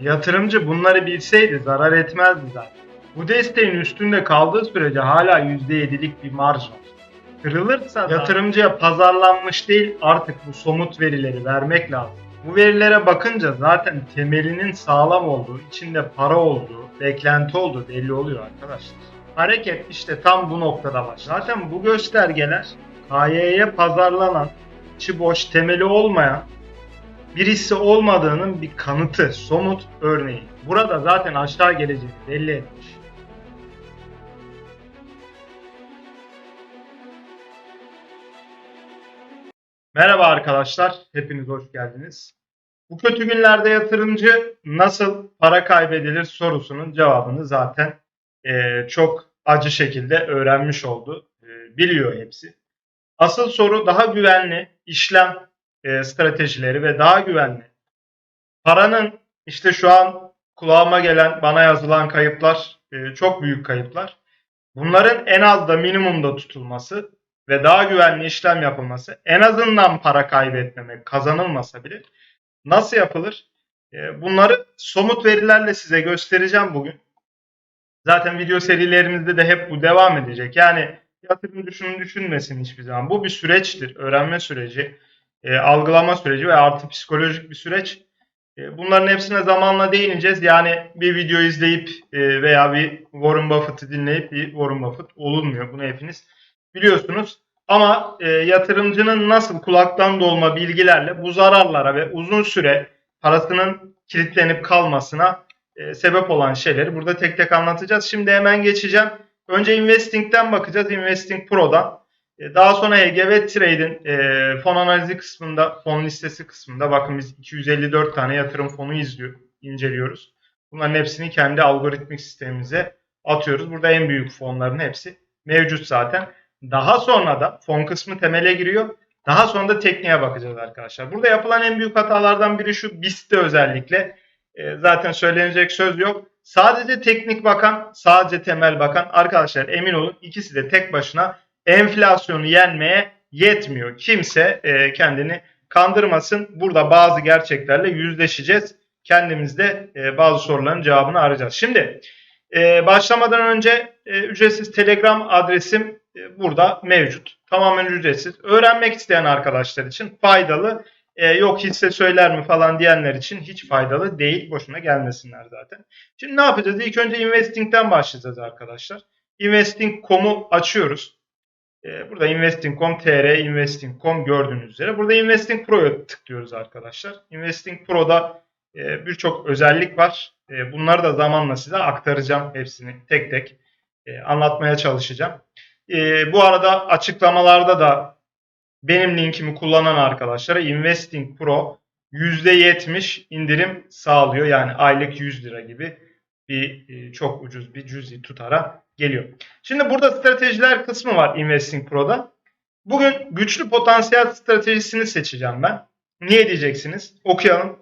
Yatırımcı bunları bilseydi zarar etmezdi zaten. Bu desteğin üstünde kaldığı sürece hala %7'lik bir marj var. Kırılırsa yatırımcıya pazarlanmış değil artık bu somut verileri vermek lazım. Bu verilere bakınca zaten temelinin sağlam olduğu, içinde para olduğu, beklenti olduğu belli oluyor arkadaşlar. Hareket işte tam bu noktada var. Zaten bu göstergeler KY'ye pazarlanan, içi boş temeli olmayan bir hisse olmadığının bir kanıtı, somut örneği. Burada zaten aşağı geleceğini belli etmiş. Merhaba arkadaşlar, hepiniz hoş geldiniz. Bu kötü günlerde yatırımcı nasıl para kaybedilir sorusunun cevabını zaten eee, çok acı şekilde öğrenmiş oldu. Eee, biliyor hepsi. Asıl soru daha güvenli işlem eee, stratejileri ve daha güvenli paranın işte şu an kulağıma gelen bana yazılan kayıplar eee, çok büyük kayıplar. Bunların en az da minimumda tutulması ve daha güvenli işlem yapılması en azından para kaybetmemek kazanılmasa bile nasıl yapılır? Ee, Bunları somut verilerle size göstereceğim bugün. Zaten video serilerimizde de hep bu devam edecek. Yani yatırımcı şunu düşünmesin hiçbir zaman. Bu bir süreçtir. Öğrenme süreci, e, algılama süreci ve artı psikolojik bir süreç. E, bunların hepsine zamanla değineceğiz. Yani bir video izleyip e, veya bir Warren Buffett'ı dinleyip bir Warren Buffett olunmuyor. Bunu hepiniz biliyorsunuz. Ama e, yatırımcının nasıl kulaktan dolma bilgilerle bu zararlara ve uzun süre parasının kilitlenip kalmasına e, sebep olan şeyleri burada tek tek anlatacağız. Şimdi hemen geçeceğim. Önce Investing'den bakacağız. Investing Pro'dan. E, daha sonra HGV Trade'in e, fon analizi kısmında, fon listesi kısmında bakın biz 254 tane yatırım fonu izliyor, inceliyoruz. Bunların hepsini kendi algoritmik sistemimize atıyoruz. Burada en büyük fonların hepsi mevcut zaten. Daha sonra da fon kısmı temele giriyor. Daha sonra da tekniğe bakacağız arkadaşlar. Burada yapılan en büyük hatalardan biri şu BIST'te özellikle. E, zaten söylenecek söz yok. Sadece teknik bakan, sadece temel bakan arkadaşlar emin olun ikisi de tek başına enflasyonu yenmeye yetmiyor. Kimse e, kendini kandırmasın. Burada bazı gerçeklerle yüzleşeceğiz. Kendimizde e, bazı soruların cevabını arayacağız. Şimdi e, başlamadan önce e, ücretsiz Telegram adresim e, burada mevcut. Tamamen ücretsiz. Öğrenmek isteyen arkadaşlar için faydalı. E, yok hisse söyler mi falan diyenler için hiç faydalı değil. Boşuna gelmesinler zaten. Şimdi ne yapacağız? İlk önce Investing'den başlayacağız arkadaşlar. Investing.com'u açıyoruz. E, burada Investing.com.tr, Investing.com gördüğünüz üzere. Burada Investing Pro'ya tıklıyoruz arkadaşlar. Investing Pro'da e, birçok özellik var. E, bunları da zamanla size aktaracağım hepsini tek tek e, anlatmaya çalışacağım. Bu arada açıklamalarda da benim linkimi kullanan arkadaşlara Investing Pro %70 indirim sağlıyor. Yani aylık 100 lira gibi bir çok ucuz bir cüzi tutara geliyor. Şimdi burada stratejiler kısmı var Investing Pro'da. Bugün güçlü potansiyel stratejisini seçeceğim ben. Niye diyeceksiniz? Okuyalım.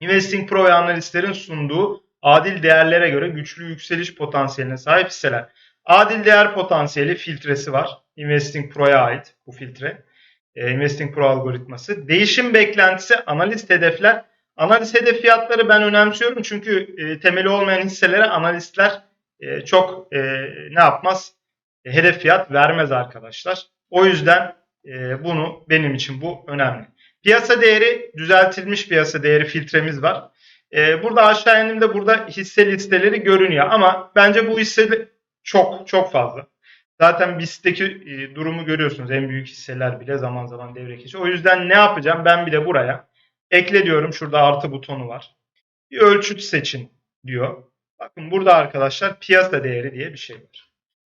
Investing Pro ve analistlerin sunduğu adil değerlere göre güçlü yükseliş potansiyeline sahip hisseler. Adil değer potansiyeli filtresi var. Investing Pro'ya ait bu filtre. E, Investing Pro algoritması. Değişim beklentisi, analiz hedefler. Analiz hedef fiyatları ben önemsiyorum çünkü e, temeli olmayan hisselere analistler e, çok e, ne yapmaz? Hedef fiyat vermez arkadaşlar. O yüzden e, bunu benim için bu önemli. Piyasa değeri düzeltilmiş piyasa değeri filtremiz var. E, burada aşağı indiğimde burada hisse listeleri görünüyor ama bence bu hisse çok çok fazla. Zaten BIST'teki durumu görüyorsunuz. En büyük hisseler bile zaman zaman devre geçiyor. O yüzden ne yapacağım? Ben bir de buraya ekle diyorum. Şurada artı butonu var. Bir ölçüt seçin diyor. Bakın burada arkadaşlar piyasa değeri diye bir şey var.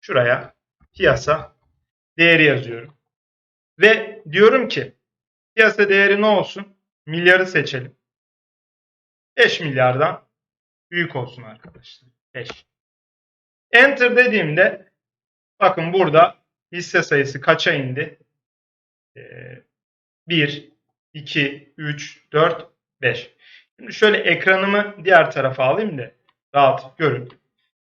Şuraya piyasa değeri yazıyorum. Ve diyorum ki piyasa değeri ne olsun? Milyarı seçelim. 5 milyardan büyük olsun arkadaşlar. 5. Enter dediğimde bakın burada hisse sayısı kaça indi? Ee, 1, 2, 3, 4, 5. Şimdi şöyle ekranımı diğer tarafa alayım da rahat görün.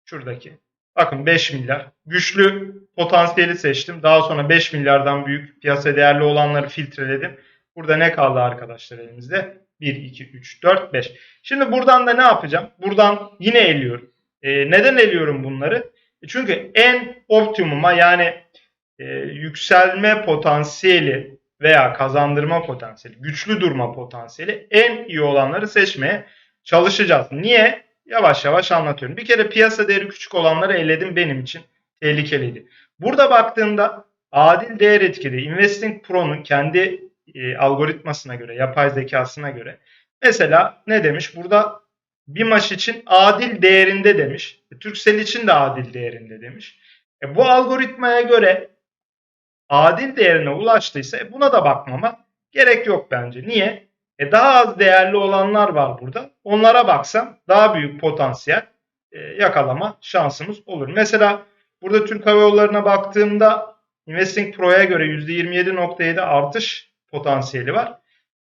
Şuradaki. Bakın 5 milyar. Güçlü potansiyeli seçtim. Daha sonra 5 milyardan büyük piyasa değerli olanları filtreledim. Burada ne kaldı arkadaşlar elimizde? 1, 2, 3, 4, 5. Şimdi buradan da ne yapacağım? Buradan yine eliyorum. E, neden eliyorum bunları? E, çünkü en optimuma yani e, yükselme potansiyeli veya kazandırma potansiyeli, güçlü durma potansiyeli en iyi olanları seçmeye çalışacağız. Niye? Yavaş yavaş anlatıyorum. Bir kere piyasa değeri küçük olanları eledim benim için tehlikeliydi. Burada baktığımda adil değer etkili Investing Pro'nun kendi e, algoritmasına göre, yapay zekasına göre mesela ne demiş? Burada bir maç için adil değerinde demiş. E, Turkcell için de adil değerinde demiş. E, bu algoritmaya göre adil değerine ulaştıysa e, buna da bakmama gerek yok bence. Niye? E, daha az değerli olanlar var burada. Onlara baksam daha büyük potansiyel e, yakalama şansımız olur. Mesela burada Türk Hava Yolları'na baktığımda Investing Pro'ya göre %27.7 artış potansiyeli var.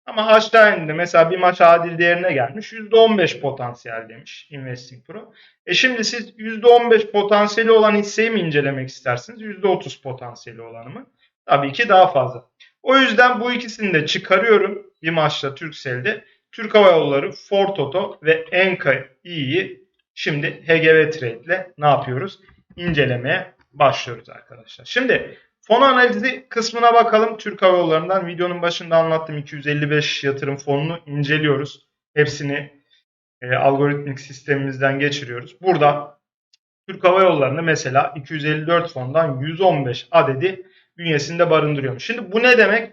Ama aşağı indi. Mesela bir maç adil değerine gelmiş. %15 potansiyel demiş Investing Pro. E şimdi siz %15 potansiyeli olan hisseyi mi incelemek istersiniz? %30 potansiyeli olanı mı? Tabii ki daha fazla. O yüzden bu ikisini de çıkarıyorum. Bir maçta Turkcell'de. Türk Hava Yolları, Ford Toto ve Enka İ'yi şimdi HGV Trade ile ne yapıyoruz? İncelemeye başlıyoruz arkadaşlar. Şimdi fon analizi kısmına bakalım. Türk Hava Yolları'ndan videonun başında anlattım 255 yatırım fonunu inceliyoruz. Hepsini e, algoritmik sistemimizden geçiriyoruz. Burada Türk Hava Yolları'nda mesela 254 fondan 115 adedi bünyesinde barındırıyormuş. Şimdi bu ne demek?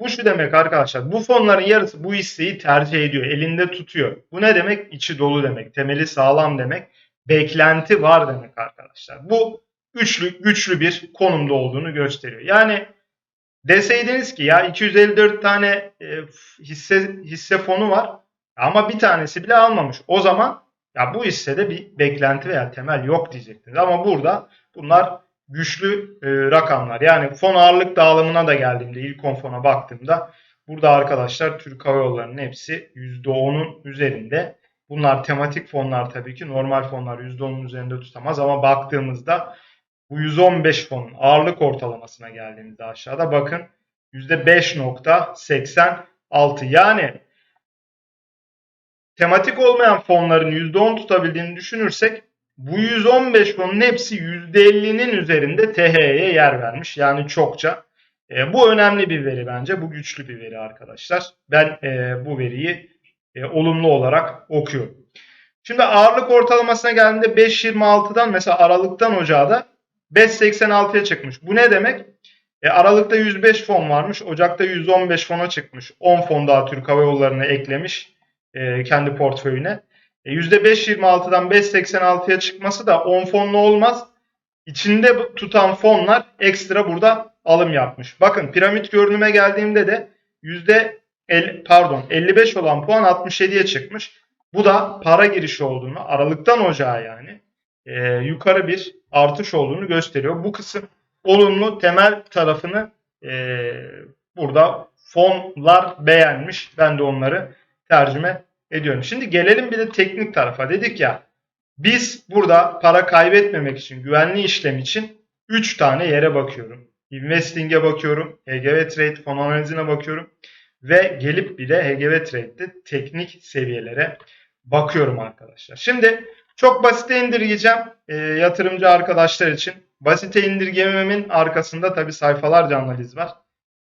Bu şu demek arkadaşlar. Bu fonların yarısı bu hisseyi tercih ediyor. Elinde tutuyor. Bu ne demek? İçi dolu demek. Temeli sağlam demek. Beklenti var demek arkadaşlar. Bu güçlü, güçlü bir konumda olduğunu gösteriyor. Yani deseydiniz ki ya 254 tane e, hisse hisse fonu var ama bir tanesi bile almamış. O zaman ya bu hissede bir beklenti veya temel yok diyecektiniz. Ama burada bunlar güçlü e, rakamlar. Yani fon ağırlık dağılımına da geldiğimde ilk 10 fona baktığımda burada arkadaşlar Türk Hava Yolları'nın hepsi %10'un üzerinde. Bunlar tematik fonlar tabii ki. Normal fonlar %10'un üzerinde tutamaz ama baktığımızda bu 115 fonun ağırlık ortalamasına geldiğimizde aşağıda bakın %5.86 yani tematik olmayan fonların %10 tutabildiğini düşünürsek bu 115 fonun hepsi %50'nin üzerinde TH'ye yer vermiş. Yani çokça. E, bu önemli bir veri bence. Bu güçlü bir veri arkadaşlar. Ben e, bu veriyi e, olumlu olarak okuyorum. Şimdi ağırlık ortalamasına geldiğinde 5.26'dan mesela Aralık'tan Ocağa da 5.86'ya çıkmış. Bu ne demek? E, Aralık'ta 105 fon varmış. Ocak'ta 115 fona çıkmış. 10 fon daha Türk Hava Yolları'na eklemiş e, kendi portföyüne. E, %5.26'dan 5.86'ya çıkması da 10 fonlu olmaz. İçinde tutan fonlar ekstra burada alım yapmış. Bakın piramit görünüme geldiğimde de yüzde pardon 55 olan puan 67'ye çıkmış. Bu da para girişi olduğunu Aralık'tan Ocağa yani e, yukarı bir artış olduğunu gösteriyor. Bu kısım olumlu temel tarafını e, burada fonlar beğenmiş. Ben de onları tercüme ediyorum. Şimdi gelelim bir de teknik tarafa. Dedik ya biz burada para kaybetmemek için, güvenli işlem için 3 tane yere bakıyorum. Investing'e bakıyorum, HGV Trade fon analizine bakıyorum ve gelip bir de HGV Trade'de teknik seviyelere bakıyorum arkadaşlar. Şimdi çok basite indirgeyeceğim e, yatırımcı arkadaşlar için. Basite indirgememin arkasında tabi sayfalarca analiz var.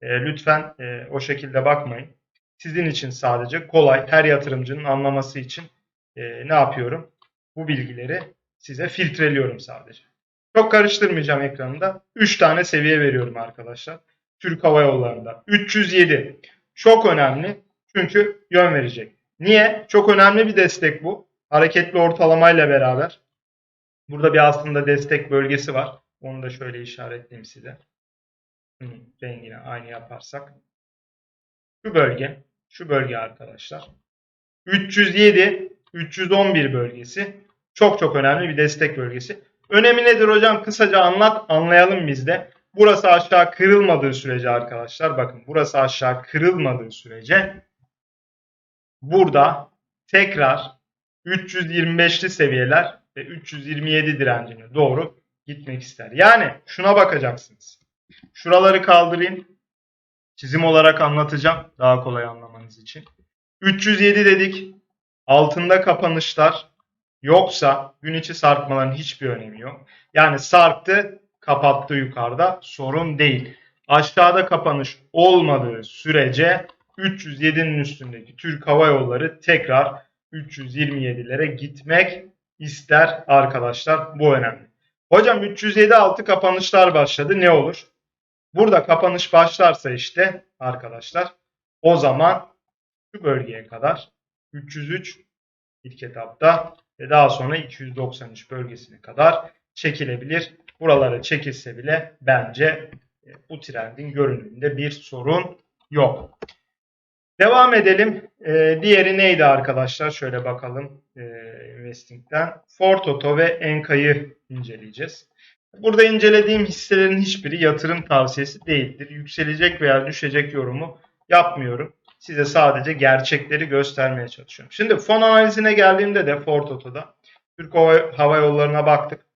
E, lütfen e, o şekilde bakmayın. Sizin için sadece kolay her yatırımcının anlaması için e, ne yapıyorum? Bu bilgileri size filtreliyorum sadece. Çok karıştırmayacağım ekranında. 3 tane seviye veriyorum arkadaşlar. Türk Hava Yolları'nda. 307. Çok önemli. Çünkü yön verecek. Niye? Çok önemli bir destek bu. Hareketli ortalamayla beraber. Burada bir aslında destek bölgesi var. Onu da şöyle işaretleyeyim size. Rengini aynı yaparsak. Şu bölge. Şu bölge arkadaşlar. 307, 311 bölgesi. Çok çok önemli bir destek bölgesi. Önemi nedir hocam? Kısaca anlat, anlayalım biz de. Burası aşağı kırılmadığı sürece arkadaşlar bakın burası aşağı kırılmadığı sürece burada tekrar 325'li seviyeler ve 327 direncine doğru gitmek ister. Yani şuna bakacaksınız. Şuraları kaldırayım. Çizim olarak anlatacağım daha kolay anlamanız için. 307 dedik. Altında kapanışlar yoksa gün içi sarkmaların hiçbir önemi yok. Yani sarktı, kapattı yukarıda sorun değil. Aşağıda kapanış olmadığı sürece 307'nin üstündeki Türk Hava Yolları tekrar 327'lere gitmek ister arkadaşlar. Bu önemli. Hocam 307 altı kapanışlar başladı. Ne olur? Burada kapanış başlarsa işte arkadaşlar o zaman şu bölgeye kadar 303 ilk etapta ve daha sonra 293 bölgesine kadar çekilebilir. Buralara çekilse bile bence e, bu trendin görünümünde bir sorun yok. Devam edelim. Ee, diğeri neydi arkadaşlar? Şöyle bakalım e, Investing'den. Ford Auto ve Enka'yı inceleyeceğiz. Burada incelediğim hisselerin hiçbiri yatırım tavsiyesi değildir. Yükselecek veya düşecek yorumu yapmıyorum. Size sadece gerçekleri göstermeye çalışıyorum. Şimdi fon analizine geldiğimde de Ford Auto'da Türk Hava Yolları'na baktık.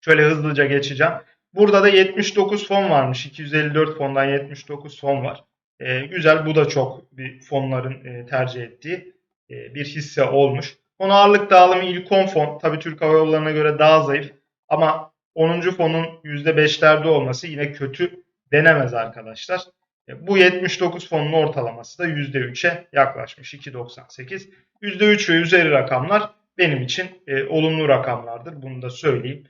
Şöyle hızlıca geçeceğim. Burada da 79 fon varmış. 254 fondan 79 fon var. E, güzel bu da çok bir fonların e, tercih ettiği e, bir hisse olmuş. Fon ağırlık dağılımı ilk 10 fon. Tabii Türk Hava Yolları'na göre daha zayıf. Ama 10. fonun %5'lerde olması yine kötü denemez arkadaşlar. E, bu 79 fonun ortalaması da %3'e yaklaşmış. 2.98. %3 ve üzeri rakamlar benim için e, olumlu rakamlardır. Bunu da söyleyeyim.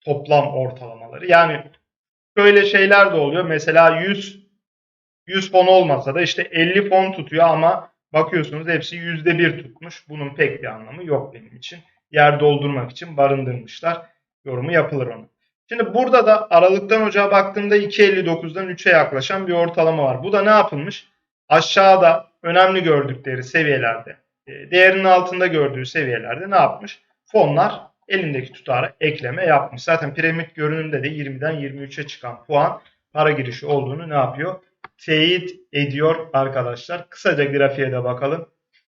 Toplam ortalamaları. Yani böyle şeyler de oluyor. Mesela 100 100 fon olmasa da işte 50 fon tutuyor ama bakıyorsunuz hepsi %1 tutmuş. Bunun pek bir anlamı yok benim için. Yer doldurmak için barındırmışlar. Yorumu yapılır onun. Şimdi burada da Aralık'tan Ocağa baktığımda 2.59'dan 3'e yaklaşan bir ortalama var. Bu da ne yapılmış? Aşağıda önemli gördükleri seviyelerde, e, değerinin altında gördüğü seviyelerde ne yapmış? Fonlar elindeki tutara ekleme yapmış. Zaten piramit görünümde de 20'den 23'e çıkan puan para girişi olduğunu ne yapıyor? Teyit ediyor arkadaşlar. Kısaca grafiğe de bakalım.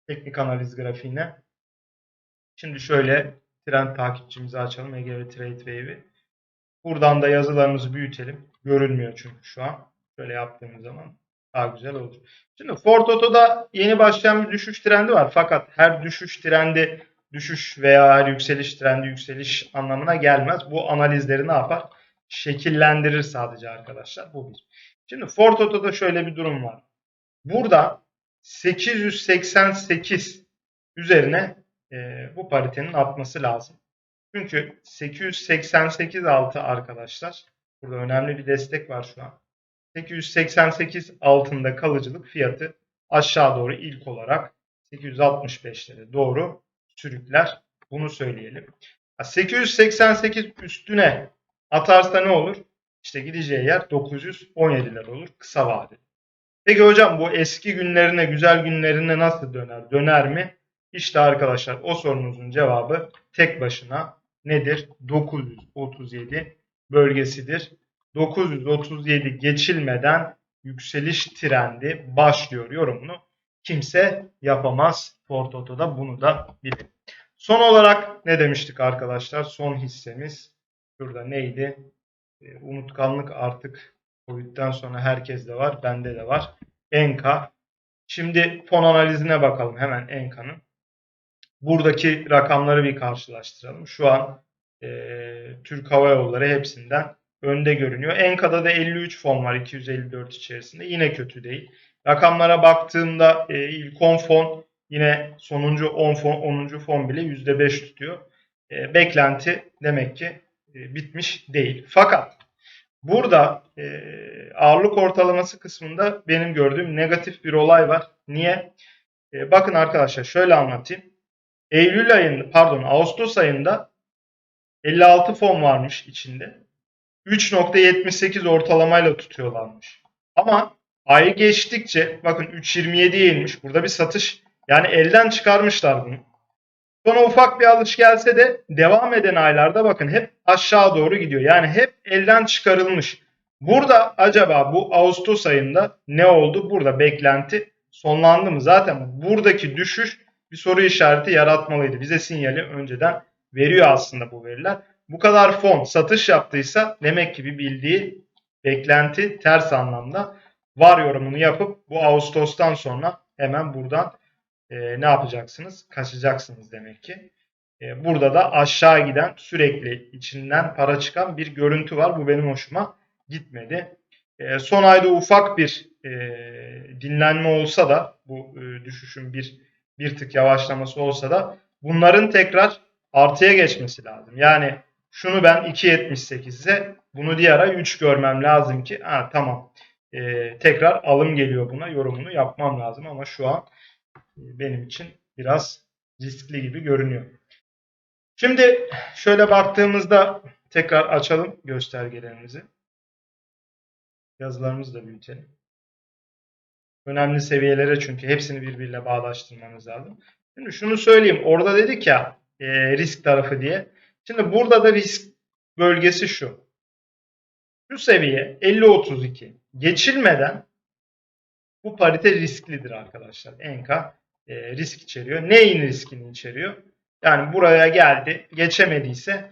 Teknik analiz grafiğine. Şimdi şöyle trend takipçimizi açalım. Ege ve Trade Wave'i. Buradan da yazılarımızı büyütelim. Görünmüyor çünkü şu an. Şöyle yaptığımız zaman daha güzel olur. Şimdi Ford Auto'da yeni başlayan bir düşüş trendi var. Fakat her düşüş trendi düşüş veya her yükseliş trendi yükseliş anlamına gelmez. Bu analizleri ne yapar? Şekillendirir sadece arkadaşlar. Bu bir. Şimdi Ford Auto'da şöyle bir durum var. Burada 888 üzerine e, bu paritenin atması lazım. Çünkü 888 altı arkadaşlar. Burada önemli bir destek var şu an. 888 altında kalıcılık fiyatı aşağı doğru ilk olarak 865'lere doğru sürükler. Bunu söyleyelim. 888 üstüne atarsa ne olur? İşte gideceği yer 917'ler olur kısa vadeli. Peki hocam bu eski günlerine, güzel günlerine nasıl döner? Döner mi? İşte arkadaşlar o sorunuzun cevabı tek başına nedir? 937 bölgesidir. 937 geçilmeden yükseliş trendi başlıyor yorumunu kimse yapamaz. Portoto'da bunu da bilin. Son olarak ne demiştik arkadaşlar? Son hissemiz şurada neydi? E, unutkanlık artık Covid'den sonra herkeste var. Bende de var. Enka. Şimdi fon analizine bakalım hemen Enka'nın. Buradaki rakamları bir karşılaştıralım. Şu an e, Türk Hava Yolları hepsinden önde görünüyor. Enka'da da 53 fon var 254 içerisinde. Yine kötü değil. Rakamlara baktığımda e, ilk 10 fon yine sonuncu 10 fon, 10. fon bile %5 tutuyor. E, beklenti demek ki e, bitmiş değil. Fakat burada e, ağırlık ortalaması kısmında benim gördüğüm negatif bir olay var. Niye? E, bakın arkadaşlar şöyle anlatayım. Eylül ayında pardon Ağustos ayında 56 fon varmış içinde. 3.78 ortalamayla tutuyorlarmış. Ama ay geçtikçe bakın 3.27'ye inmiş. Burada bir satış yani elden çıkarmışlar bunu. Sonra ufak bir alış gelse de devam eden aylarda bakın hep aşağı doğru gidiyor. Yani hep elden çıkarılmış. Burada acaba bu Ağustos ayında ne oldu? Burada beklenti sonlandı mı? Zaten buradaki düşüş bir soru işareti yaratmalıydı. Bize sinyali önceden veriyor aslında bu veriler. Bu kadar fon satış yaptıysa demek ki bir bildiği beklenti ters anlamda var yorumunu yapıp bu Ağustos'tan sonra hemen buradan e, ne yapacaksınız? Kaçacaksınız demek ki. E, burada da aşağı giden sürekli içinden para çıkan bir görüntü var. Bu benim hoşuma gitmedi. E, son ayda ufak bir e, dinlenme olsa da bu e, düşüşün bir bir tık yavaşlaması olsa da bunların tekrar artıya geçmesi lazım. Yani şunu ben 2.78 ise bunu diğer ay 3 görmem lazım ki ha, tamam e, tekrar alım geliyor buna yorumunu yapmam lazım ama şu an e, benim için biraz riskli gibi görünüyor. Şimdi şöyle baktığımızda tekrar açalım göstergelerimizi. Yazılarımızı da büyütelim. Önemli seviyelere çünkü hepsini birbiriyle bağlaştırmanız lazım. Şimdi şunu söyleyeyim. Orada dedik ya e, risk tarafı diye. Şimdi burada da risk bölgesi şu. Şu seviye 50-32 geçilmeden bu parite risklidir arkadaşlar. Enka e, risk içeriyor. Neyin riskini içeriyor? Yani buraya geldi. Geçemediyse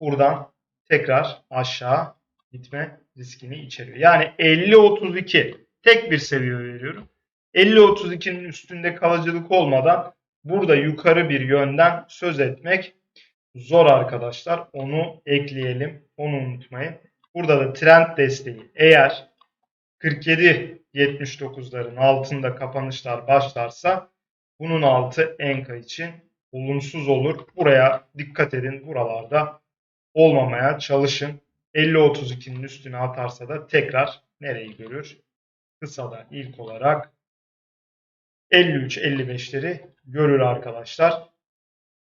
buradan tekrar aşağı gitme riskini içeriyor. Yani 50-32 tek bir seviye veriyorum. 50-32'nin üstünde kalıcılık olmadan burada yukarı bir yönden söz etmek zor arkadaşlar. Onu ekleyelim. Onu unutmayın. Burada da trend desteği eğer 47-79'ların altında kapanışlar başlarsa bunun altı enka için olumsuz olur. Buraya dikkat edin. Buralarda olmamaya çalışın. 50-32'nin üstüne atarsa da tekrar nereyi görür? Kısada ilk olarak 53-55'leri görür arkadaşlar.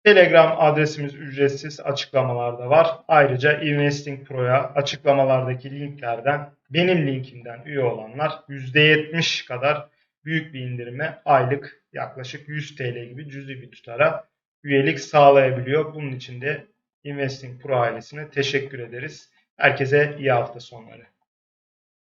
Telegram adresimiz ücretsiz açıklamalarda var. Ayrıca Investing Pro'ya açıklamalardaki linklerden benim linkimden üye olanlar %70 kadar büyük bir indirime aylık yaklaşık 100 TL gibi cüzi bir tutara üyelik sağlayabiliyor. Bunun için de Investing Pro ailesine teşekkür ederiz. Herkese iyi hafta sonları.